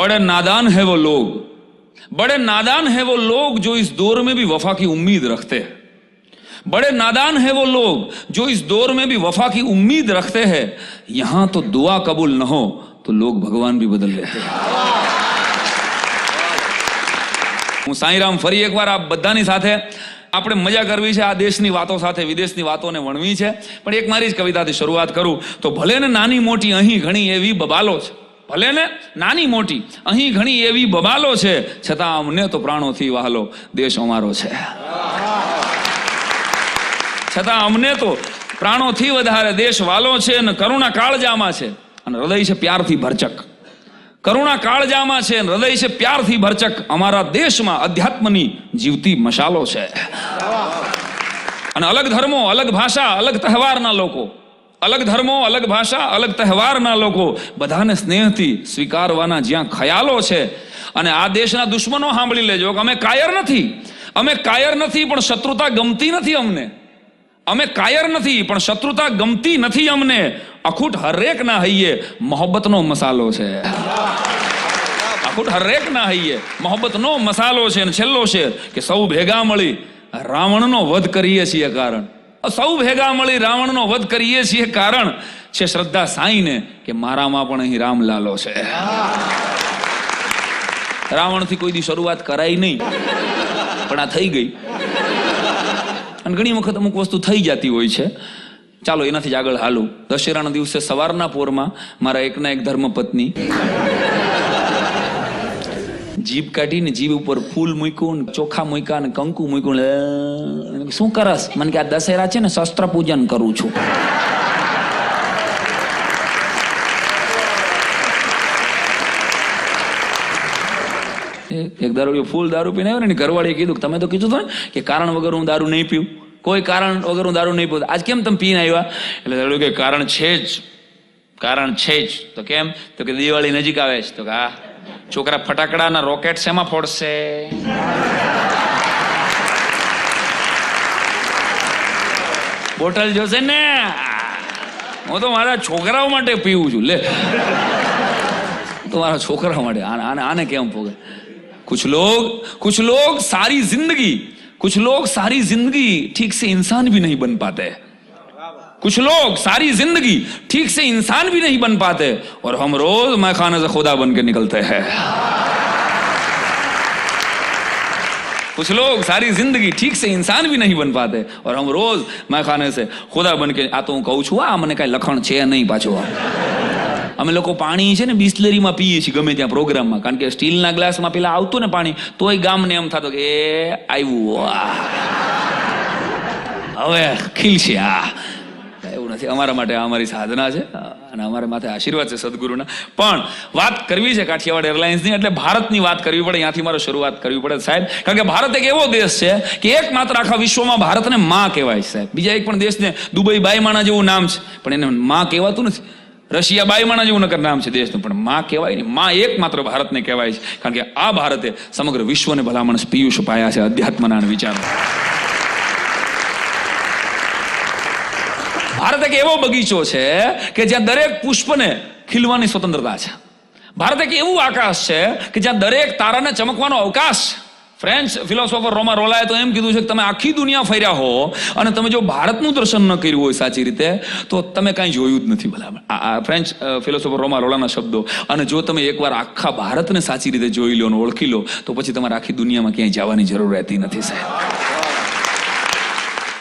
बड़े नादान है वो लोग बड़े नादान है वो लोग जो इस दौर में भी वफा की उम्मीद रखते हैं बड़े नादान है वो लोग जो इस दौर में भी वफा की उम्मीद रखते हैं यहां तो दुआ कबूल न हो तो लोग भगवान भी बदल लेते हैं હું સાંઈરામ ફરી એકવાર આપ બધાની સાથે આપણે મજા કરવી છે આ દેશની વાતો સાથે વિદેશની વાતોને વણવી છે પણ એક મારી જ કવિતાથી શરૂઆત કરું તો ભલે ને નાની મોટી અહીં ઘણી એવી બબાલો છે ભલે ને? નાની મોટી. અહીં ઘણી એવી બબાલો છે, છતાં અમને તો પ્રાણોથી વહાલો. દેશ અમારો છે. છતાં અમને તો પ્રાણોથી વધારે દેશ વાલો છે અને કરુણા કાળજામાં છે. અને હૃદય છે પ્યારથી ભરચક. કરુણા કાળજામાં છે હૃદય છે પ્યારથી ભરચક. અમારા દેશમાં અધ્યાત્મની જીવતી મશાલો છે. અને અલગ ધર્મો, અલગ ભાષા, અલગ તહેવારના લોકો. અલગ ધર્મો, અલગ ભાષા, અલગ તહેવારના લોકો બધાને સ્નેહથી સ્વીકારવાના જ્યાં ખયાલો છે. અને આ દેશના દુશ્મનો સાંભળી લેજો કે અમે કાયર નથી. અમે કાયર નથી, પણ શત્રુતા ગમતી નથી અમને. અમે કાયર નથી, પણ શત્રુતા ગમતી નથી અમને. અખૂટ હરેક ના હૈયે મોહબ્બતનો મસાલો છે. અખૂટ હરેક ના હૈયે મોહબ્બતનો મસાલો છે. અને છેલ્લો શેર કે સૌ ભેગા મળી રાવણનો વધ કરીએ છીએ કારણ. સૌ ભેગા મળી રાવણનો વધ કરીએ છીએ. કારણ છે શ્રદ્ધા સાઈને કે મારામાં પણ અહીં રામલાલો છે. રાવણથી કોઈ દી શરૂઆત કરાઈ નહીં, પણ આ થઈ ગઈ. અને ઘણી વખત અમુક વસ્તુ થઈ જતી હોય છે. ચાલો એનાથી જ આગળ હાલું. દશેરાના દિવસે સવારના પોરમાં મારા એકના એક ધર્મપત્ની જીભ કાઢીને જીભ ઉપર ફૂલ મૂક્યું ચોખા મૂક્યા ને કંકુ મૂક્યું શું કરસ? મને કે આ દશેરા છે ને શસ્ત્ર પૂજન કરું છું. એક દારૂ ફૂલ દારૂ પીને આવ્યો ને ઘરવાળીએ કીધું તમે તો કીધું હતું ને કે કારણ વગર હું દારૂ નહીં પીવું કોઈ કારણ વગર હું દારૂ નહીં પીવું આજ કેમ તમે પીને આવ્યા? એટલે દારૂ કે કારણ છે જ. કારણ છે જ. તો કેમ? તો કે દિવાળી નજીક આવે છે. તો કે આ છોકરા ફટાકડાના રોકેટ શેમાં ફોડશે બોટલ જોશે ને હું તો મારા છોકરાઓ માટે પીવું છું લે तो हमारा छोकरा हमारे आने आने आने के हम पोगे कुछ लोग कुछ लोग सारी जिंदगी कुछ लोग सारी जिंदगी ठीक से इंसान भी नहीं बन पाते कुछ लोग सारी जिंदगी ठीक से इंसान भी नहीं बन पाते और हम रोज मैं खाने से खुदा बन के निकलते हैं कुछ लोग सारी जिंदगी ठीक से इंसान भी नहीं बन पाते और हम रोज मैं खाने से खुदा बन के આ તો હું કહું છું આ મને કાંઈ લખણ છે નહીં પાછું આ અમે લોકો પાણી છે ને બિસ્લેરીમાં પીએ છીએ ગમે ત્યાં પ્રોગ્રામમાં કારણ કે સ્ટીલના ગ્લાસમાં પેલા આવતું ને પાણી તોય ગામને એમ થતો કે એ આવ્યું આ. હવે ખીલશે આ એવું નથી અમારા માટે અમારી સાધના છે અને અમારા માથે આશીર્વાદ છે સદગુરુના. પણ વાત કરવી છે કાઠિયાવાડ એરલાઇન્સની, એટલે ભારતની વાત કરવી પડે, ત્યાંથી મારે શરૂઆત કરવી પડે. સાહેબ, કારણ કે ભારત એક એવો દેશ છે કે એકમાત્ર આખા વિશ્વમાં ભારતને માં કહેવાય સાહેબ, બીજા એક પણ દેશને દુબઈ બાઈમાણા જેવું નામ છે, પણ એને માં કહેવાતું નથી. રશિયા બાઈમાણા જેવું નકર નામ છે દેશનું, પણ માં કહેવાય ને માં એકમાત્ર ભારતને કહેવાય છે. કારણ કે આ ભારતે સમગ્ર વિશ્વને ભલામણ, પિયુષ પાયા છે, અધ્યાત્મના વિચારો. ભારત એક એવો બગીચો છે કે જ્યાં દરેક પુષ્પને ખીલવાની સ્વતંત્રતા છે. ભારત એક એવું આકાશ છે કે જ્યાં દરેક તારાને ચમકવાનો અવકાશ ફ્રેન્ચ ફિલોસોફર રોમા રોલાએ તો એમ કીધું છે કે તમે આખી દુનિયા ફર્યા હો અને તમે જો ભારતનું દર્શન ન કર્યું હોય સાચી રીતે, તો તમે કાંઈ જોયું જ નથી ભલા આ ફ્રેન્ચ ફિલોસોફર રોમા રોલાના શબ્દો. અને જો તમે એકવાર આખા ભારતને સાચી રીતે જોઈ લો અને ઓળખી લો, તો પછી તમારે આખી દુનિયામાં ક્યાંય જવાની જરૂર રહેતી નથી સાહેબ.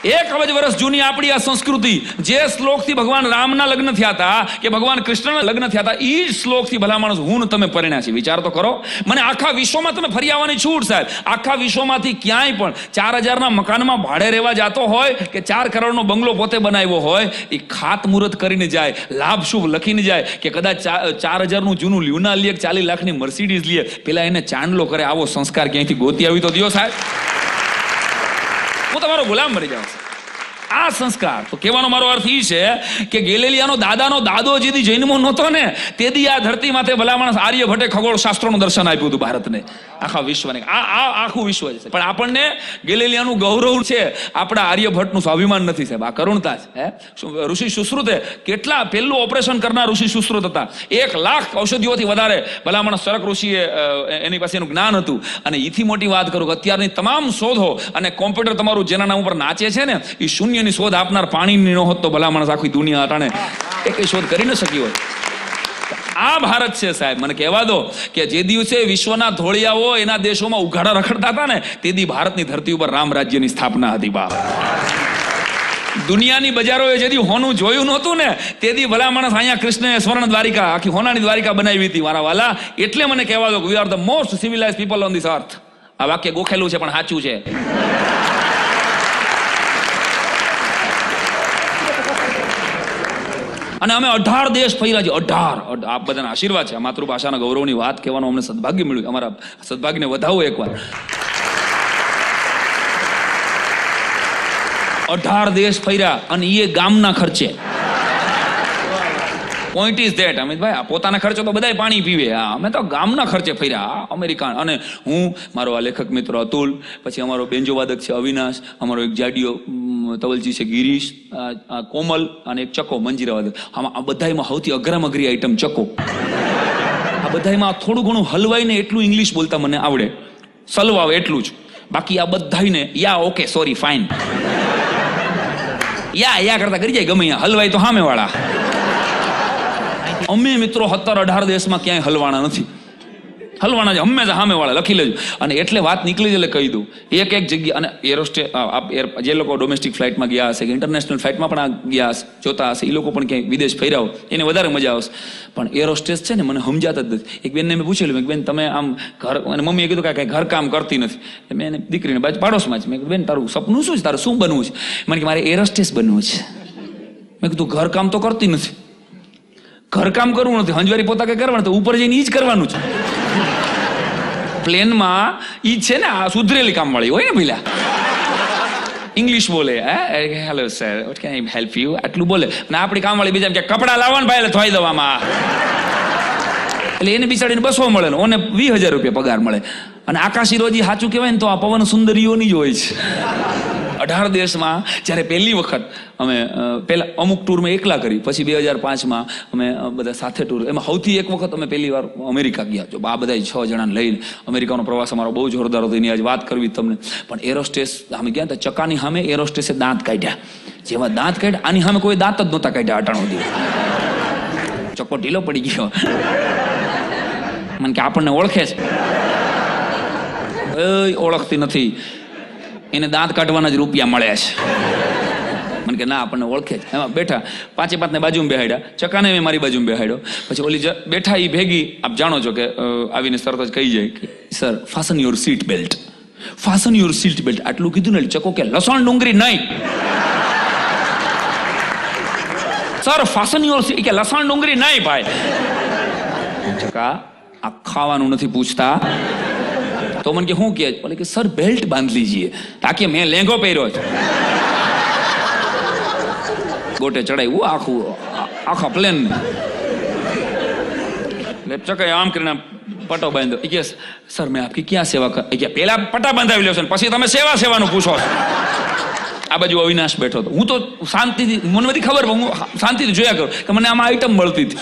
એક અબજ વર્ષ જૂની આપણી આ સંસ્કૃતિ, જે શ્લોકથી ભગવાન રામના લગ્ન થયા હતા, કે ભગવાન કૃષ્ણના લગ્ન થયા હતા એ જ શ્લોકથી ભલા માણસ હું તમે પરિણ્યા છે વિચાર તો કરો. મને આખા વિશ્વમાં તમે ફરી આવવાની છૂટ, સાહેબ. આખા વિશ્વમાંથી ક્યાંય પણ ચાર હજારના મકાનમાં ભાડે રહેવા જતો હોય કે ચાર કરોડનો બંગલો પોતે બનાવ્યો હોય, એ ખાત મુહૂર્ત કરીને જાય, લાભ શુભ લખીને જાય, કે કદાચ ચાર હજારનું જૂનું લ્યુના લે ચાલીસ લાખની મર્સિડીઝ લે પેલા એને ચાંદલો કરે, આવો સંસ્કાર ક્યાંયથી ગોતી આવી તો દિયો, સાહેબ. હું તમારો ગુલામ બની જાઉં છું. આ સંસ્કાર. તો કહેવાનો મારો અર્થ એ છે કે ગેલેલિયાનો દાદાનો દાદો જેથી જન્મો નહોતો ને તેથી આ ધરતી માથે ભલા માણસ આર્ય ખગોળ શાસ્ત્રોનું દર્શન આપ્યું હતું ભારતને. આખા વિશ્વને. આ આ, આખું વિશ્વ છે. પણ આપણને ગેલેલિયાનું ગૌરવ છે. આપણા આર્યભટ્ટનું સ્વાભિમાન નથી સાહેબ. આ કરુણતા છે ઋષિ સુશ્રુતે કેટલા પહેલું ઓપરેશન કરનાર ઋષિ સુશ્રુત હતા? એક લાખ ઔષધિઓથી વધારે ભલામણ સરક ઋષિએ એની પાસે એનું જ્ઞાન હતું. અને એથી મોટી વાત કરું કે અત્યારની તમામ શોધો અને કોમ્પ્યુટર તમારું જેના નામ ઉપર નાચે છે ને એ શૂન્યની શોધ આપનાર પાણીની ન હોત તો માણસ આખી દુનિયા અટાણે એ કઈ શોધ કરી ન શકી હોય. આ ભારત છે સાહેબ. મને કહેવા દો કે જે દિવસે વિશ્વના ધોળિયાઓ એના દેશોમાં ઉઘાડા રખડતા હતા ને, તે દી ભારતની ધરતી ઉપર રામ રાજ્યની સ્થાપના હતી બાપ. દુનિયાની બજારોએ જેથી હોનું જોયું નહોતું ને તેથી ભલા માણસ અહીંયા કૃષ્ણએ સ્વર્ણ દ્વારિકા, આખી હોનાની દ્વારિકા બનાવી હતી, મારા વાલા. એટલે મને કહેવા દો we are the most civilise people on this earth આ વાક્ય ગોખેલું છે, પણ સાચું છે. અને અમે અઢાર દેશ ફર્યા છીએ. અઢાર, અઢ- આપ બધાના આશીર્વાદ છે. આ માતૃભાષાના ગૌરવની વાત કહેવાનું અમને સદભાગ્ય મળ્યું. અમારા સદભાગ્યને વધાવો એકવાર. અઢાર દેશ ફર્યા અને એ ગામના ખર્ચે. પોઈન્ટ ઇઝ ધેટ અમિતભાઈ, આ પોતાના ખર્ચો તો બધાય પાણી પીવે. આ અમે તો ગામના ખર્ચે ફર્યા. અમેરિકા અને હું, મારો આ લેખક મિત્ર અતુલ, પછી અમારો બેન્જો વાદક છે અવિનાશ, અમારો એક જાડિયો તવલજી છે ગિરીશ કોમલ અને એક ચકો મંજીરા વાદક. આમાં, આ બધામાં સૌથી અઘરામ અઘરી આઈટમ ચકો. આ બધામાં થોડું ઘણું હલવાઈને એટલું ઇંગ્લિશ બોલતા મને આવડે. સલવાવ એટલું જ. બાકી આ બધાને yeah okay sorry fine yeah yeah કરતા કરી જાય, ગમે હલવાય તો સામે વાળા અમે મિત્રો સત્તર અઢાર દેશમાં ક્યાંય હલવાના નથી. હલવાના છે. હંમેશા સામે વાળા, લખી લેજો. અને એટલે વાત નીકળી એટલે કહી દઉં. એક એક જગ્યા અને એરોસ્ટે જે લોકો ડોમેસ્ટિક ફ્લાઇટમાં ગયા હશે, કે ઇન્ટરનેશનલ ફ્લાઇટમાં પણ ગયા હશે, જોતા હશે એ લોકો પણ ક્યાંય વિદેશ ફર્યા હોય, એને વધારે મજા આવશે. પણ એરોસ્ટેસ છે ને, મને સમજાતા જ નથી. એક બેનને મેં પૂછેલું બેન, તમે આમ ઘર અને મમ્મીએ કીધું કે કાંઈ ઘર કામ કરતી નથી. મેં એને દીકરીને બાજુ, પાડોશમાં જ. મેં બેન, તારું સપનું શું છે? તારું શું બનવું છે? મને કે, મારે એરોસ્ટેસ બનવું છે. મેં કીધું ઘર કામ તો કરતી નથી. ઘરકામ કરવું નથી. હંજવારી પોતા કે કરવાનું તો ઉપર જઈને ઈ જ કરવાનું છે. પ્લેનમાં ઈ છે ને આ સુધરેલી કામવાળી. હોય ને પેલા ઇંગ્લિશ બોલે, હે? Hello sir what can I help you આટલું બોલે. ને આપણી કામવાળી બીજા કે, કપડા લાવવાનું ભાઈ, એટલે ધોઈ દેવામાં. એટલે એને બિચારીને બસો મળે ને ઓને વીસ હજાર રૂપિયા પગાર મળે. અને આકાશી રોજી સાચું કહેવાય ને તો આ પવન સુંદરીઓની જ હોય છે. અઢાર દેશમાં જ્યારે પહેલી વખત અમે પહેલાં અમુક ટૂર મેં એકલા કરી, પછી બે હજાર પાંચમાં અમે બધા સાથે ટૂર, એમાં સૌથી એક વખત અમે પહેલી વાર અમેરિકા ગયા. જો આ બધા છ જણાને લઈને અમેરિકાનો પ્રવાસ અમારો બહુ જોરદાર હતો, એની આજે વાત કરવી તમને. પણ એરોસ્ટેસ, અમે ગયા હતા ચકાની સામે એરોસ્ટેસે દાંત કાઢ્યા. જેવા દાંત કાઢ્યા, આની સામે કોઈ દાંત જ નહોતા કાઢ્યા અટાણો દી ચોખ્ખો ઢીલો પડી ગયો. મને કે આપણને ઓળખે છે? ઓળખતી નથી. એને દાંત કાઢવાના જ રૂપિયા મળ્યા છે. મને કે, ના, આપણને ઓળખે જ એમાં બેઠા, પાંચે પાંચને બાજુમાં બેહાડ્યા. ચકાને મેં મારી બાજુમાં બેહાડ્યો. પછી ઓલી બેઠા એ ભેગી, આપ જાણો છો કે આવીને તરત જ કહી જાય કે sir fasten your seat belt fasten your seat belt આટલું કીધું ને ચકો કે, લસણ ડુંગળી નહીં. સર ફાસન યોર સીટ કે, લસણ ડુંગળી નહીં, ભાઈ. ચકા, આ ખાવાનું નથી પૂછતા. તો મને કે શું કે? બોલે કે, સર બેલ્ટ બાંધ લીજીએ. તાકે મેં લેંગો પહેર્યો છે. ગોટે ચડાવ્યું આખું, આખા પ્લેન. ચકાએ આમ કરીને પટો બાંધ્યો. કે, સર, મેં આપકી ક્યાં સેવા કર કે પેલા પટા બાંધાવી લ્યો છો પછી તમે સેવા સેવાનું પૂછો. છો આ બાજુ અવિનાશ બેઠો હતો. હું તો શાંતિથી, મને બધી ખબર હું શાંતિથી જોયા કરું કે મને આમાં આઈટમ મળતી હતી.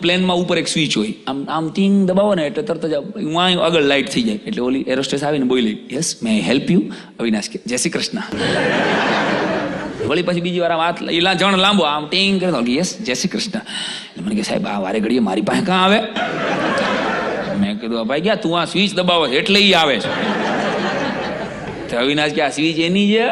પ્લેનમાં ઉપર એક સ્વિચ હોય. આમ આમ ટીંગ દબાવો ને એટલે તરત જ વાય આગળ લાઇટ થઈ જાય. એટલે ઓલી એરોસ્ટેસ આવીને બોલી yes may help you Avinash કે, જય શ્રી કૃષ્ણ. વળી પછી બીજી વાર આમ હાથ એલા જણ લાંબો, આમ ટીંગ કરે યસ જય શ્રી કૃષ્ણ. એટલે મને કે, સાહેબ, આ વારે ઘડીએ મારી પાસે કાં આવે? મેં કીધું, "આ ભાઈ ગયા તું આ સ્વિચ દબાવો? એટલે એ આવે છે. અવિનાશ કે, આ સ્વિચ એની છે?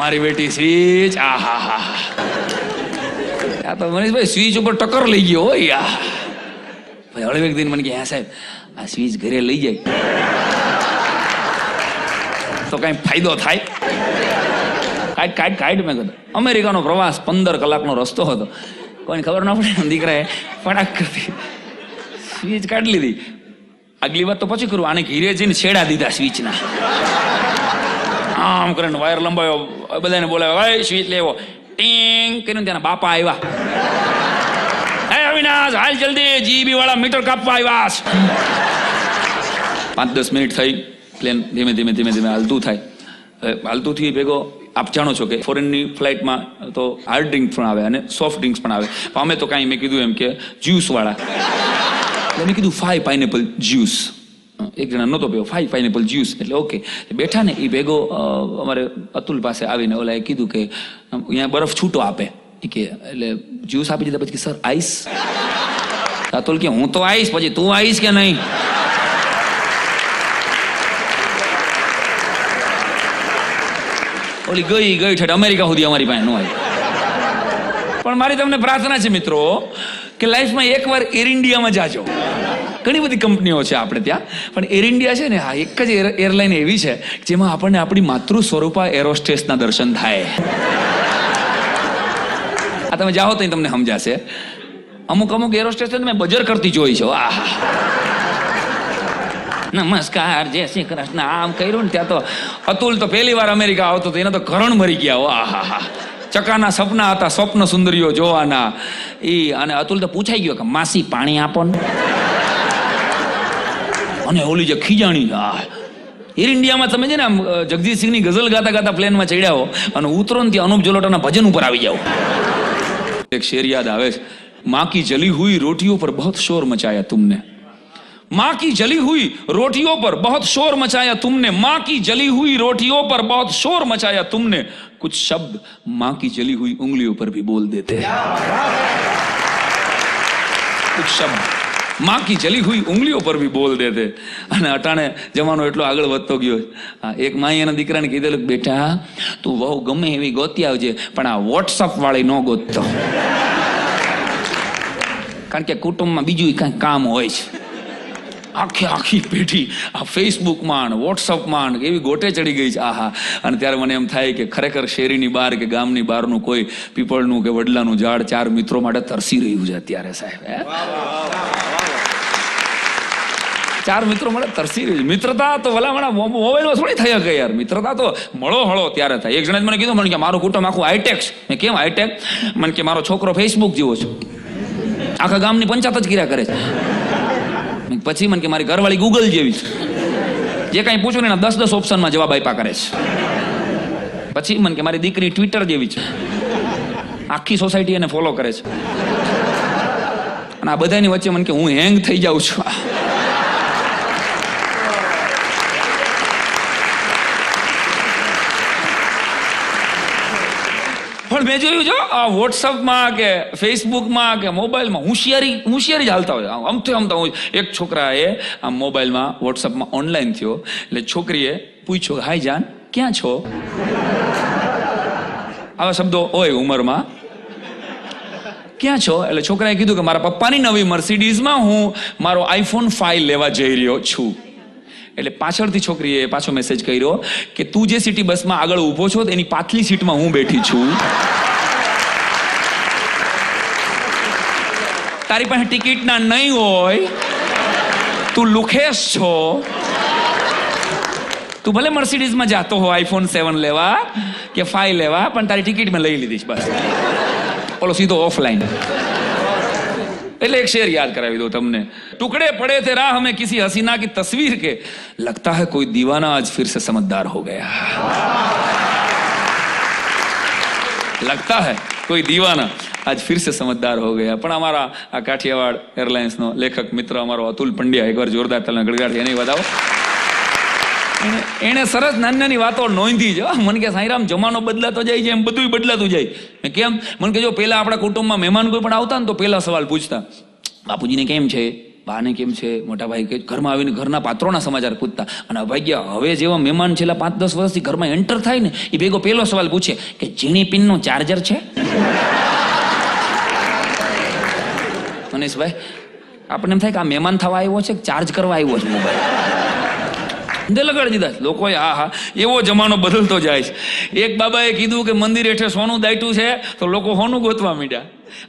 મારી બેટી સ્વીચ, આ હા તો મનીષભાઈ સ્વિચ ઉપર ટક્કર લઈ ગયો હોય, આ. ભાઈ હળવે એક દિન મને કે હા, સાહેબ, આ સ્વિચ ઘરે લઈ જાય. તો કઈ ફાયદો થાય? કાઢ કાઢ કાઢ મેં કીધું. અમેરિકાનો પ્રવાસ પંદર કલાકનો રસ્તો હતો. કોઈને ખબર ન પડે દીકરાએ ફટાક કરતી. સ્વિચ કાઢી લીધી. આગલી વાત તો પછી કરું. આને ઘીરે છેડા દીધા સ્વિચના. આમ કરીને વાયર લંબાયો, બધાને બોલાવ્યો ભાઈ સ્વીચ લેવો ટીંગ કરીને ત્યાંના બાપા આવ્યા. હે અવિનાશ, હાલ જલ્દી જીબી વાળા મીટર કાપવા આવ્યા. પાંચ દસ મિનિટ થઈ, પ્લેન ધીમે ધીમે ધીમે ધીમે હાલતું થાય. હાલતું થી ભેગો, આપ જાણો છો કે ફોરેનની ફ્લાઇટમાં તો હાર્ડ ડ્રિંક પણ આવે અને સોફ્ટ ડ્રિંક્સ પણ આવે. અમે તો કાંઈ મેં કીધું એમ કે જ્યુસ વાળા. મેં કીધું ફાઈ પાઇનેપલ જ્યુસ એક જણા નહોતો પીવો ફાઈ પાઇનેપલ જ્યુસ એટલે ઓકે બેઠા ને, એ ભેગો અમારે અતુલ પાસે આવીને ઓલાએ કીધું કે અહીંયા બરફ છૂટો આપે. કે, એટલે જ્યુસ આપી દીધા પછી સર આઈસ અતુલ કે, હું તો આવીશ પછી તું આવીશ કે નહીં? ઓલી ગઈ ગઈ ઠેઠ અમેરિકા સુધી અમારી પાસે નો આવી. પણ મારી તમને પ્રાર્થના છે, મિત્રો, કે લાઈફમાં એકવાર એર ઇન્ડિયામાં જાજો. ઘણી બધી કંપનીઓ છે આપણે ત્યાં. પણ એર ઇન્ડિયા છે ને, હા, એક જ એરલાઇન એવી છે, જેમાં આપણને આપણી માતૃ સ્વરૂપા એરોસ્ટેસના દર્શન થાય. આ તમે જાઓ તો તમને સમજાશે. અમુક અમુક એરોસ્ટેસ મેં બજર કરતી જોઈ છો. આહા. નમસ્કાર, જય શ્રી કૃષ્ણ. આમ કર્યું ને ત્યાં તો અતુલ તો પહેલી વાર અમેરિકા આવતો તો એને તો કરણ મરી ગયા આહા હા ચકાના સપના હતા, સ્વપ્ન સુંદરીઓ જોવાના. એ અને અતુલ તો પૂછાઈ ગયો કે, માસી, પાણી આપો ને? અને ઓલી જે ખીજાણી આ એર ઇન્ડિયામાં તમે છે ને આમ અ, જગદીશસિંહની ગઝલ ગાતા ગાતા પ્લેનમાં ચડ્યા હો અને ઉતરો ને ત્યાં અનુપ જલોટાના ભજન ઉપર આવી જાઓ એક શેર યાદ આવે છે माँ की जली हुई रोटियों पर बहुत शोर मचाया तुमने माँ की जली हुई रोटियों पर बहुत शोर मचाया तुमने माँ की जली हुई रोटियों पर बहुत शोर मचाया तुमने कुछ शब्द माँ की जली हुई उंगलियों पर भी बोल देते हैं कुछ शब्द માં કી ચલી હુઈ ઉંગલીઓ પર બી બોલ દે દેતે. અને અટાણે જમાનો એટલો આગળ વધતો ગયો. એક માઈ એના દીકરાને કીધેલું બેટા, તું વહુ ગમે એવી ગોતી આવજે, પણ આ વોટ્સઅપ વાળી ન ગોતતો. કારણ કે કુટુંબમાં બીજું કાંઈ કામ હોય છે. આખી આખી પેઢી આ ફેસબુકમાં વોટ્સઅપમાં એવી ગોટે ચડી ગઈ છે. આહા. અને ત્યારે મને એમ થાય કે ખરેખર શેરીની બહાર કે ગામની બહારનું કોઈ પીપળનું કે વડલાનું ઝાડ ચાર મિત્રો માટે તરસી રહ્યું છે અત્યારે સાહેબ ચાર મિત્રો મળે, તરસી રહી. મિત્રતા તો ભલામણા મોબાઈલમાં થોડી થઈ શકે યાર. મિત્રતા તો મળો હળો ત્યારે થાય. એક જણે મને કીધું, મને કે મારું કુટુંબ આખું હાઈટેક મેં કેમ હાઈટેક મને કે મારો છોકરો ફેસબુક જેવો છે. આખા ગામની પંચાયત જ કર્યા કરે છે. પછી મને કે મારી ઘરવાળી ગૂગલ જેવી છે. જે કાંઈ પૂછું ને દસ દસ ઓપ્શનમાં જવાબ આપ્યા કરે છે. પછી મને કે મારી દીકરી ટ્વિટર જેવી છે. આખી સોસાયટી એને ફોલો કરે છે. અને આ બધાની વચ્ચે મને કે હું હેંગ થઈ જાઉં છું. પણ મેં જોયું જો આ વોટ્સઅપમાં કે ફેસબુકમાં કે મોબાઈલમાં હોશિયારી હોશિયારી જ હાલતા હોય. આમ તો હોય એક છોકરાએ આમ મોબાઈલમાં વોટ્સઅપમાં ઓનલાઈન થયો. એટલે છોકરીએ પૂછ્યો હાય જાન, ક્યાં છો? આવા શબ્દો હોય ઉંમરમાં. ક્યાં છો? એટલે છોકરાએ કીધું કે, મારા પપ્પાની નવી મર્સિડીઝમાં હું મારો આઈફોન ફાઇવ લેવા જઈ રહ્યો છું. એટલે પાછળથી છોકરીએ પાછો મેસેજ કર્યો કે તું જે સિટી બસમાં આગળ ઊભો છો એની પાછલી સીટમાં હું બેઠી છું. તારી પાસે ટિકિટ ના નહીં હોય, તું લુખેશ છો. તું ભલે મર્સિડીઝમાં જાતો હો આઈફોન સેવન લેવા કે ફાઈવ લેવા, પણ તારી ટિકિટ મેં લઈ લીધી છે બસ. ઓલો સીધો ઓફલાઈન એટલે એક शेर याद करावी दो तुमने टुकड़े पड़े थे राह में किसी हसीना की तस्वीर के लगता है कोई दीवाना आज फिर से समझदार हो गया लगता है कोई दीवाना आज फिर से समझदार हो गया પણ અમારા આ કાઠિયાવાડ એરલાઇન્સનો લેખક મિત્ર અમારો અતુલ પંડ્યા એકવાર જોરદાર તલના ગડગાડ એને વધાવો એણે સરસ નાની નાની વાતો નોંધી છે. મને કે સાંઈરામ, જમાનો બદલાતો જાય છે, એમ બધું બદલાતું જાય. મેં કેમ? મને કે જો પહેલાં આપણા કુટુંબમાં મહેમાન કોઈ પણ આવતા ને તો પહેલાં સવાલ પૂછતા. બાપુજીને કેમ છે? બાને કેમ છે? મોટા ભાઈ કે ઘરમાં આવીને ઘરના પાત્રોના સમાચાર પૂછતા. અને અભાગ્ય હવે જેવા મહેમાન છેલ્લા પાંચ દસ વર્ષથી ઘરમાં એન્ટર થાય ને, એ ભેગો પહેલો સવાલ પૂછે કે ઝીણી પિનનું ચાર્જર છે? મનીષભાઈ, આપણને એમ થાય કે આ મહેમાન થવા આવ્યો છે ચાર્જ કરવા આવ્યો છે મોબાઈલ તે લગાડી દીધા લોકોએ, હા હા, એવો જમાનો બદલતો જાય છે. એક બાબાએ કીધું કે, મંદિર હેઠળ સોનું દાટ્યું છે, તો લોકો સોનું ગોતવા માંડ્યા.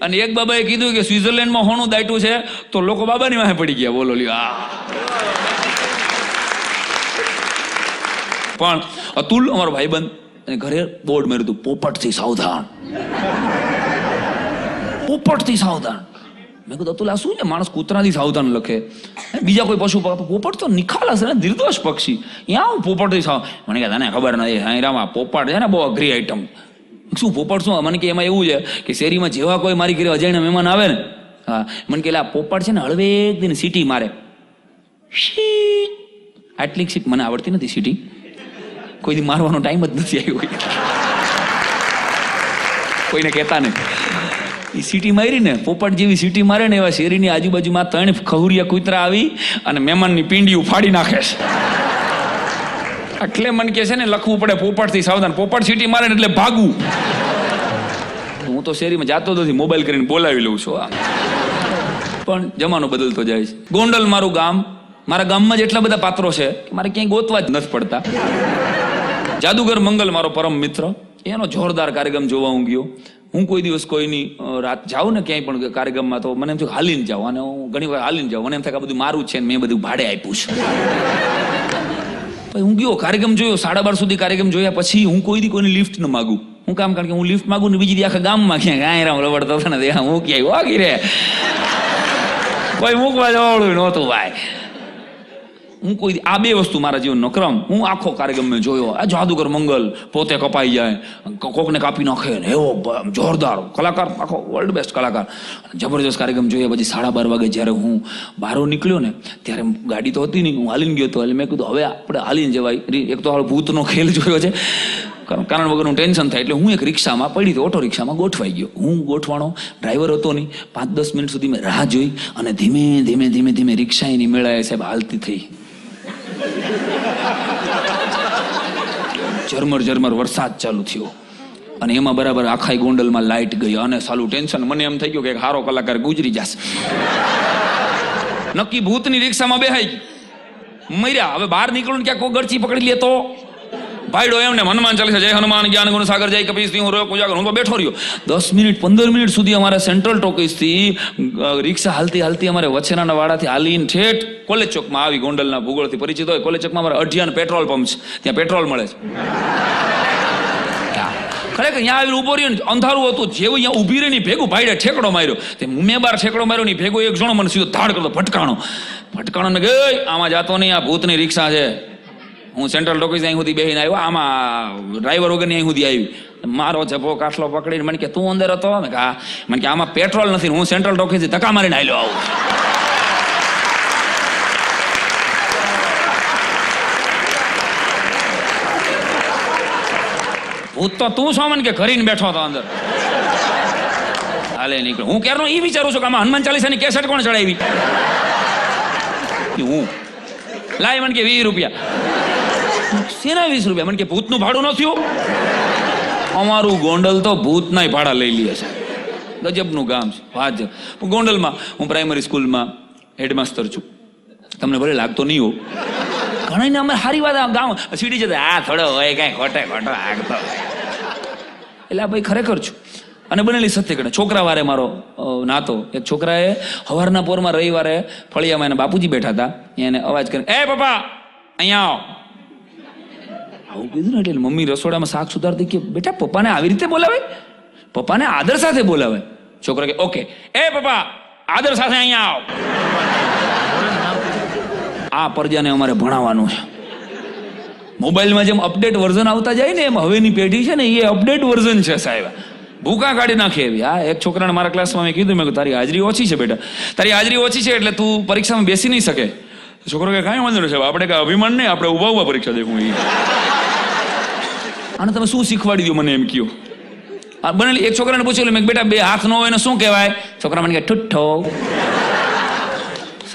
અને એક બાબાએ કીધું કે, સ્વિટ્ઝરલેન્ડમાં સોનું દાટ્યું છે, તો લોકો બાબાની વાહે પડી ગયા. બોલો, લ્યો આ પણ અતુલ, અમારો ભાઈબંધ અને ઘરે બોર્ડ મેર્યું હતું, પોપટથી સાવધાન. પોપટથી સાવધાન. મેં કીધું, અતુલ, આ શું છે? માણસ કૂતરાથી સાવધાન લખે. બીજા કોઈ પશુ પોપટ તો નિખાલસ ને નિર્દોષ પક્ષી. ત્યાં હું પોપટથી સાવ? મને કહે તને ખબર નથી હાઈરામાં પોપટ છે ને, બહુ અઘરી આઈટમ શું પોપટ શું? મને કે, એમાં એવું છે કે શેરીમાં જેવા કોઈ મારી ઘરે અજાણ્યા મહેમાન આવે ને, હા, મને કે આ પોપટ છે ને હળવેક દિન સીટી મારે. આટલી સીટ મને આવડતી નથી સીટી. કોઈ દી મારવાનો ટાઈમ જ નથી આવ્યો. કોઈને કહેતા નહીં. એ સીટી મારી ને પોપટ જેવી સીટી મારે ને એવા શેરીની આજુબાજુમાં ત્રણ ખહુરિયા કૂતરા આવી અને મહેમાનની પિંડી ઉફાડી નાખે છે. એટલે મન કે છે ને, લખવું પડે પોપટથી સાવધાન. પોપટ સીટી મારે એટલે ભાગવું. હું તો શેરીમાં જાતો નથી, મોબાઈલ કરીને બોલાવી લઉં છું આ. પણ જમાનો બદલતો જાય છે. ગોંડલ મારું ગામ, મારા ગામમાં જ એટલા બધા પાત્રો છે કે મારે ક્યાંય ગોતવા જ નથી પડતા. જાદુગર મંગલ મારો પરમ મિત્ર, એનો જોરદાર કાર્યક્રમ જોવા હું ગયો. હું કોઈ દિવસ કોઈની રાત જાઉં ને ક્યાંય પણ કાર્યક્રમમાં, તો મને એમ થયું હાલીને જાઉં. અને હું ઘણી વાર હાલીને જાઉં. મને એમ થાય કે બધું મારું છે ને મેં બધું ભાડે આપ્યું છે. પછી હું ગયો, કાર્યક્રમ જોયો, સાડા બાર સુધી કાર્યક્રમ જોયા પછી હું કોઈ દી કોઈની લિફ્ટ ન માગું. હું કામ કારણ કે હું લિફ્ટ માગું ને બીજી દી આખા ગામમાં ક્યાંય કાંઈ રામ રવડતો હતો ને હું ક્યાંય વાગી રે કોઈ મૂકવા જવાળું નહોતું ભાઈ. હું કોઈ આ બે વસ્તુ મારા જીવનનો ક્રમ. હું આખો કાર્યક્રમ જોયો. આ જાદુગર મંગલ પોતે કપાઈ જાય. કોકને કાપી નાખે ને એવો જોરદાર કલાકાર, આખો વર્લ્ડ બેસ્ટ કલાકાર. જબરજસ્ત કાર્યક્રમ જોઈએ. પછી સાડા બાર વાગે જ્યારે હું બહાર નીકળ્યો ને, ત્યારે ગાડી તો હતી નહીં. હું હાલીને ગયો હતો એટલે મેં કીધું, હવે આપણે હાલીને જવાય. એક તો હાલ ભૂતનો ખેલ જોયો છે. કારણ વગરનું ટેન્શન થાય. એટલે હું એક રિક્ષામાં પડી તો ઓટો રિક્ષામાં ગોઠવાઈ ગયો. હું ગોઠવાનો ડ્રાઈવર હતો નહીં. પાંચ દસ મિનિટ સુધી મેં રાહ જોઈ અને ધીમે ધીમે ધીમે ધીમે રિક્ષા એની મેળાએ સાહેબ હાલતી થઈ. ઝરમર ઝરમર વરસાદ ચાલુ થયો. અને એમાં બરાબર આખા ગોંડલમાં લાઇટ ગઈ. અને સાલું ટેન્શન, મને એમ થઈ ગયું કે હારો કલાકાર ગુજરી જશે. નક્કી ભૂતની રિક્ષામાં બેહાઈ ગઈ મર્યા. હવે બહાર નીકળું ક્યાંક કોઈ ગરચી પકડી લે તો? ભાઈડો એમને, હનુમાન ચાલીસા, જય હનુમાન, જ્ઞાન, ગુણ સાગર, જય કપીશ હું રોક પૂજા હું તો બેઠો રહ્યો. દસ મિનિટ, પંદર મિનિટ સુધી અમારે સેન્ટ્રલ ટોકીસથી રિક્ષા હાલતી હાલતી અમારે વચ્ચેના વાડાથી હાલીને ઠેઠ કોલેજ ચોકમાં આવી, ગોંડલના ભૂગોળથી પરિચિત હોય, કોલેજ ચોકમાં અમારે અઢિયાન પેટ્રોલ પંપ છે. ત્યાં પેટ્રોલ મળે છે. ખરેખર અહીંયા આવીને ઊભો રહ્યો અંધારું હતું, જેવું અહીંયા ઊભી રહીને ભેગું ભાઈડે ઠેકડો માર્યો. તે મેં બાર ઠેકડો માર્યો ની ભેગો એક જણો મને સીધો ધાડ કરતો, ભટકાણો ભટકાણો. ને ગઈ આમાં જાતો નહીં, આ ભૂતની રિક્ષા છે. હું સેન્ટ્રલ ટોકીસ અહીં સુધી બેહીને આવ્યો. આમાં ડ્રાઈવર વગરની અહીં સુધી આવી. મારો જભો કાટલો પકડીને મને કે, તું અંદર હતો? મેં કહા મને કે, આમાં પેટ્રોલ નથી. હું સેન્ટ્રલ ટોકીસથી ધક્કા મારીને આવેલો આવું. ભૂત તો તું છો મને કે, ઘરીને બેઠો હતો અંદર. હાલે નીકળ હું ક્યારનો એ વિચારું છું કે આમાં હનુમાન ચાલીસાની કેસેટ કોણ ચડાવી? હું. લાય મને કે વીસ રૂપિયા. શેના વીસ રૂપિયા? મને કે ભૂતનું ભાડું ન થયું. અમારું ગોંડલ તો ભૂતનાય ભાડા લઈ લે છે. ગજબનું ગામ છે. વાત ગોંડલમાં હું પ્રાઇમરી સ્કૂલમાં હેડમાસ્ટર છું. તમને ભલે લાગતો નહીં હો. ઘણાને અમે સારી વાત ગામ સીડી જતા, આ થોડો હોય, કાંઈ ખોટે ખોટો આગતો એટલે ભાઈ ખરેખર છું. અને બનેલી સત્ય ઘટના છોકરા વારે મારો નાતો. એક છોકરાએ હવારના પોરમાં રવિવારે ફળિયામાં એના બાપુજી બેઠા હતા. એને અવાજ કરીને, એ પપ્પા, અહીંયા આવો. આવું કીધું ને એટલે મમ્મી રસોડામાં શાક સુધારતી કે બેટા, પપ્પાને આવી રીતે બોલાવે? પપ્પાને આદર સાથે બોલાવે. છોકરો કે, ઓકે. એ પપ્પા, આદર સાથે અહીંયા આવો. આ પરજાને અમારે ભણાવવાનું છે. મોબાઈલમાં જેમ અપડેટ વર્ઝન આવતા જાય ને એમ હવેની પેઢી છે ને એ અપડેટ વર્ઝન છે સાહેબ. ભૂકા કાઢી નાખે એવી. આ એક છોકરાને મારા ક્લાસમાં મેં કીધું, મેં તારી હાજરી ઓછી છે બેટા. તારી હાજરી ઓછી છે એટલે તું પરીક્ષામાં બેસી નહીં શકે. છોકરો કે, કાંઈ વાંધો નહીં સાહેબ. આપણે કાંઈ અભિમાન નહીં. આપણે ઊભા ઊભા પરીક્ષા દેખું એ આને તમે શું શીખવાડી દો મને એમ કયો? બનેલી એક છોકરાને પૂછ્યું મેં બેટા, બે હાથ ન હોય એને શું કહેવાય? છોકરા મને કે, ઠુઠ્ઠો.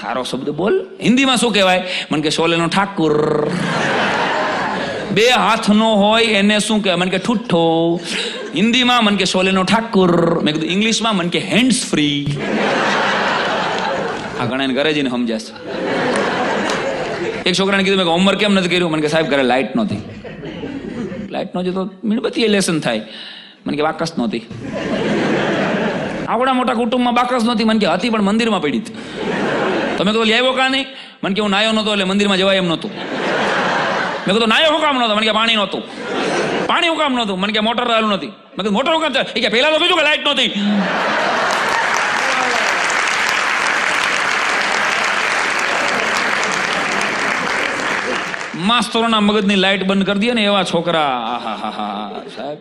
સારો શબ્દ બોલ. હિન્દીમાં શું કહેવાય? મને કે શોલેનો ઠાકુર. બે હાથ નો હોય એને શું કહેવાય? મને કે, ઠુઠ્ઠો. હિન્દીમાં મને કે શોલેનો ઠાકુર. મેં કીધું, ઇંગ્લિશમાં મને કે હેન્ડ્સ ફ્રી આ ઘણા ઘરે જઈને સમજાશે. એક છોકરાને કીધું, મેં હોમવર્ક કેમ નથી કર્યું? મને કે, સાહેબ, ઘરે લાઇટ નહોતી લાઇટ ન જતો. મીણબત્તી લેસન થાય. મને કે, બાકસ નહોતી. આવડા મોટા કુટુંબમાં બાકસ નહોતી. મને કે, હતી પણ મંદિરમાં પડી તમે તો લેવો કા નહીં? મને કે, હું નાયો નહોતો, એટલે મંદિરમાં જવાય એમ નહોતું. મેં કીધું, નાયો હું કામ નહોતો? મને કે, પાણી નહોતું. પાણી હું કામ નહોતું? મને કે, મોટર ચાલુ નથી મેં મોટર હું કામ? એ કે, પહેલા તો કીધું કે લાઇટ નહોતી. માસ્તરોના મગજની લાઇટ બંધ કરી દે ને એવા છોકરા. આહા હા હા સાહેબ.